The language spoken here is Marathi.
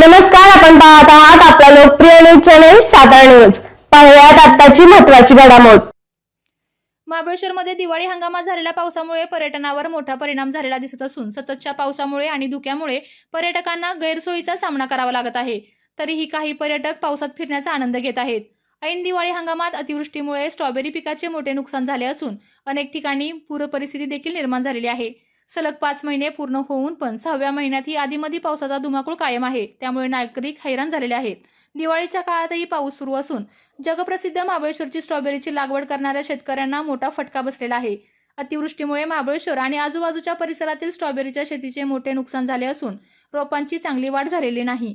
नमस्कार आपण पाहत आहात आपला लोकप्रिय न्यूज चॅनेल सातारा न्यूज पाहुयात आताची महत्वाची घडामोड. महाबळेश्वरमध्ये दिवाळी हंगामात झालेल्या पावसामुळे पर्यटनावर मोठा परिणाम झालेला दिसत असून सततच्या पावसामुळे आणि धुक्यामुळे पर्यटकांना गैरसोयीचा सामना करावा लागत आहे. तरीही काही पर्यटक पावसात फिरण्याचा आनंद घेत आहेत. ऐन दिवाळी हंगामात अतिवृष्टीमुळे स्ट्रॉबेरी पिकाचे मोठे नुकसान झाले असून अनेक ठिकाणी पूर परिस्थिती देखील निर्माण झालेली आहे. सलग पाच महिने पूर्ण होऊन पण सहाव्या महिन्यातही आधीमधी पावसाचा धुमाकूळ कायम आहे. त्यामुळे नागरिक हैराण झालेले आहेत. दिवाळीच्या काळातही पाऊस सुरू असून जगप्रसिद्ध महाबळेश्वरची स्ट्रॉबेरीची लागवड करणाऱ्या शेतकऱ्यांना मोठा फटका बसलेला आहे. अतिवृष्टीमुळे महाबळेश्वर आणि आजूबाजूच्या परिसरातील स्ट्रॉबेरीच्या शेतीचे मोठे नुकसान झाले असून रोपांची चांगली वाढ झालेली नाही.